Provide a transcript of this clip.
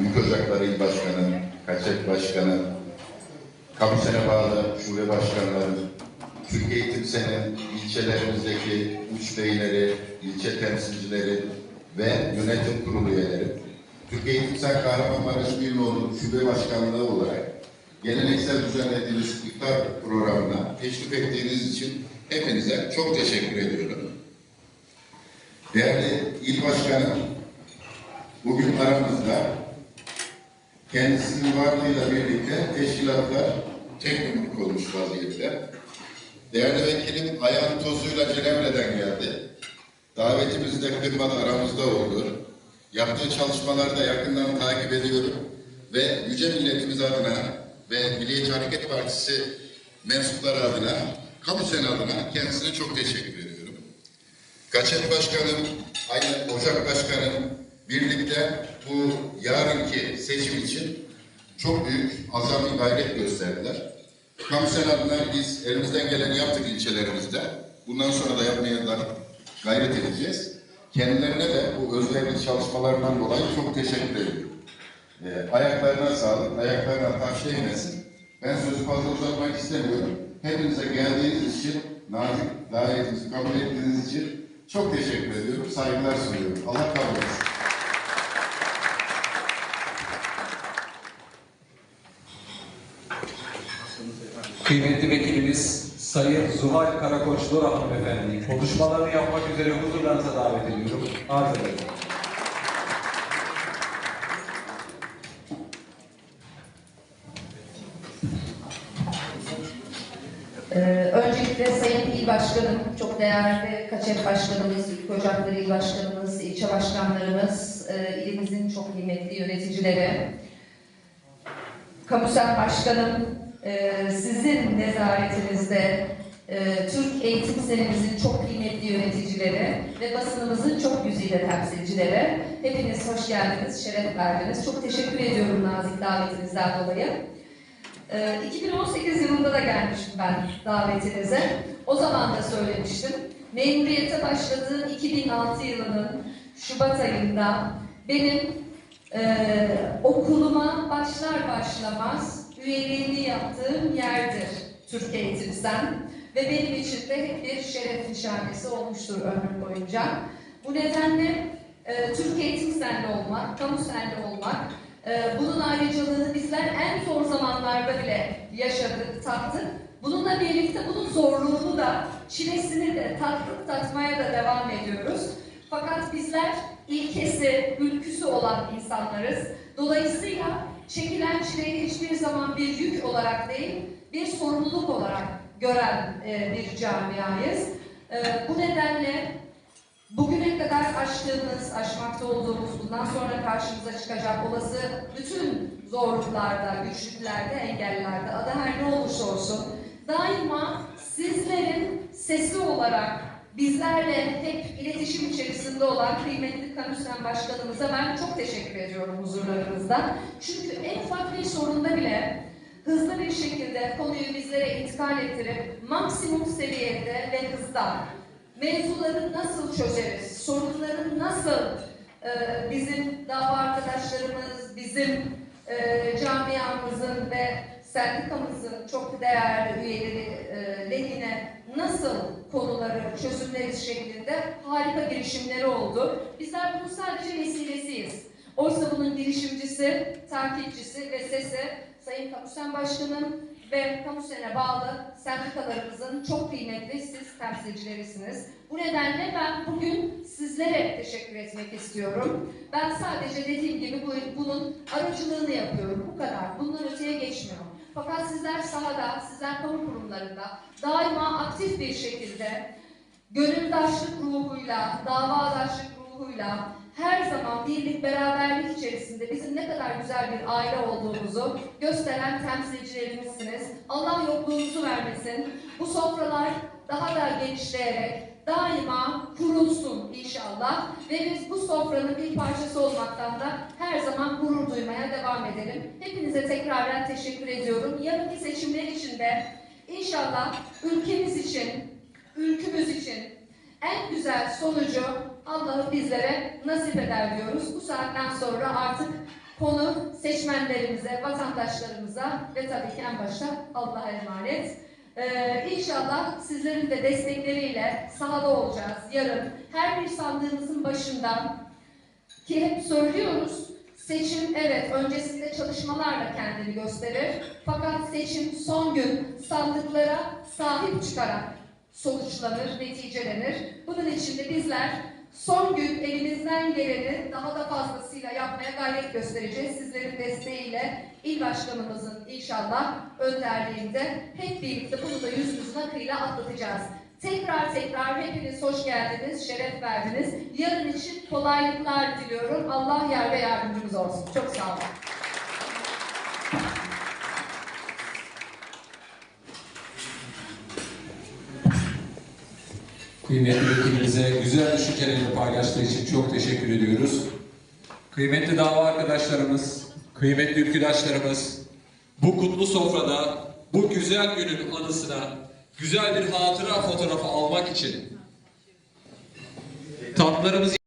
Büyük Ocakları İl Başkanı, Kaçak Başkanı, Kamusene bağlı şube başkanları, Türk Eğitim Seni ilçelerimizdeki uç beyleri, ilçe temsilcileri ve yönetim kurulu üyeleri, Türk Eğitim Sen Kahramanmaraş İl Şube Başkanlığı olarak geleneksel düzenlediğiniz iftar programına teşrif ettiğiniz için hepinize çok teşekkür ediyorum. Değerli İl Başkanım, bugün aramızda kendisinin varlığıyla birlikte teşkilatlar tek yumruk olmuş vaziyette. Değerli vekilim ayağın tozuyla Cenevre'den geldi. Davetimizi de kırmadı aramızda oldu. Yaptığı çalışmaları da yakından takip ediyorum. Ve yüce milletimiz adına ve Milliyetçi Hareket Partisi mensupları adına, kamu sen adına kendisine çok teşekkür ediyorum. Kaçak Başkanım, aynı Ocak Başkanım birlikte bu yarınki seçim için çok büyük azami gayret gösterdiler. Kamusen adına biz elimizden geleni yaptık ilçelerimizde. Bundan sonra da yapmaya da gayret edeceğiz. Kendilerine de bu özverili çalışmalarından dolayı çok teşekkür ediyorum. Ee, ayaklarına sağlık, ayaklarına taş değmesin. Ben sözü fazla uzatmak istemiyorum. Hepinize geldiğiniz için, nazik davetimizi kabul ettiğiniz için çok teşekkür ediyorum. Saygılar sunuyorum. Allah kabul etsin. Kıymetli vekilimiz Sayın Zuhal Karakoçlu hanımefendi konuşmalarını yapmak üzere huzurlarınıza davet ediyorum. Arz ederim. Ee, öncelikle Sayın İl Başkanım, çok değerli Kaçep Başkanımız, İlk Ocakları İl Başkanımız, ilçe başkanlarımız, e, ilimizin çok kıymetli yöneticileri, Kamusen Başkanım, e, sizin nezaretinizde e, Türk Eğitim Senemizin çok kıymetli yöneticileri ve basınımızın çok güzide temsilcileri. Hepiniz hoş geldiniz, şeref verdiniz. Çok teşekkür ediyorum nazik davetinizden dolayı. Ee, 2018 yılında da gelmiştim ben davetinize. O zaman da söylemiştim. Memuriyete başladığım 2006 yılının Şubat ayında benim e, okuluma başlar başlamaz üyeliğini yaptığım yerdir Türk Eğitimsen. Ve benim için de hep bir şeref nişanesi olmuştur ömrüm boyunca. Bu nedenle e, Türk Eğitimsenli olmak, kamu senli olmak, ee, Bunun ayrıcalığını bizler en zor zamanlarda bile yaşadık, tattık. Bununla birlikte bunun zorluğunu da, çilesini de tattık, tatmaya da devam ediyoruz. Bizler ilkesi, ülküsü olan insanlarız. Dolayısıyla çekilen çileyi hiçbir zaman bir yük olarak değil, bir sorumluluk olarak gören e, bir camiayız. E, bu nedenle Bugüne kadar aştığımız, aşmakta olduğumuz, bundan sonra karşımıza çıkacak olası bütün zorluklarda, güçlüklerde, engellerde, adı her ne olursa olsun daima sizlerin sesi olarak bizlerle hep iletişim içerisinde olan kıymetli Kamusen Başkanımıza ben çok teşekkür ediyorum huzurlarınızda. Çünkü en ufak bir sorunda bile hızlı bir şekilde konuyu bizlere intikal ettirip maksimum seviyede ve hızda mevzuları nasıl çözeriz, sorunları nasıl e, bizim dava arkadaşlarımız, bizim e, camiamızın ve sendikamızın çok değerli üyeleri e, lehine nasıl konuları çözümleriz şeklinde harika girişimleri oldu. Bizler bunun sadece vesilesiyiz. Oysa bunun girişimcisi, takipçisi ve sesi Sayın Kamusen Başkanım ve kamusene bağlı sendikalarımızın çok kıymetli siz temsilcilerisiniz. Bu nedenle ben bugün sizlere teşekkür etmek istiyorum. Ben sadece dediğim gibi bu, bunun aracılığını yapıyorum. Bu kadar. Bundan öteye. Fakat sizler sahada, sizler kamu kurumlarında daima aktif bir şekilde gönüldaşlık ruhuyla, davadaşlık ruhuyla her zaman birlik, beraberlik içerisinde bizim ne kadar güzel bir aile olduğumuzu gösteren temsilcilerimizsiniz. Allah yokluğunuzu vermesin. Bu sofralar daha da genişleyerek daima kurulsun inşallah ve biz bu sofranın bir parçası olmaktan da her zaman gurur duymaya devam edelim. Hepinize tekrardan teşekkür ediyorum. Yarınki seçimler için de inşallah ülkemiz için, ülkümüz için en güzel sonucu Allah'ı bizlere nasip eder diyoruz. Bu saatten sonra artık Konu seçmenlerimize, vatandaşlarımıza ve tabii ki en başta Allah'a emanet. Ee, inşallah sizlerin de destekleriyle sahada olacağız yarın. Her bir sandığımızın başından ki hep söylüyoruz seçim evet öncesinde çalışmalarla kendini gösterir. Fakat seçim son gün sandıklara sahip çıkarak sonuçlanır, neticelenir. Bunun için de bizler son gün elimizden geleni daha da fazlasıyla yapmaya gayret göstereceğiz. Sizlerin desteğiyle il başkanımızın inşallah önderliğinde hep birlikte bunu da yüzümüzün akıyla atlatacağız. Tekrar tekrar hepiniz hoş geldiniz, şeref verdiniz. Yarın için kolaylıklar diliyorum. Allah yar ve yardımcımız olsun. Çok sağ olun. Kıymetli vekilimize güzel düşüncelerini paylaştığı için çok teşekkür ediyoruz. Kıymetli dava arkadaşlarımız, kıymetli ülküdaşlarımız, bu kutlu sofrada, bu güzel günün anısına güzel bir hatıra fotoğrafı almak için tatlarımızı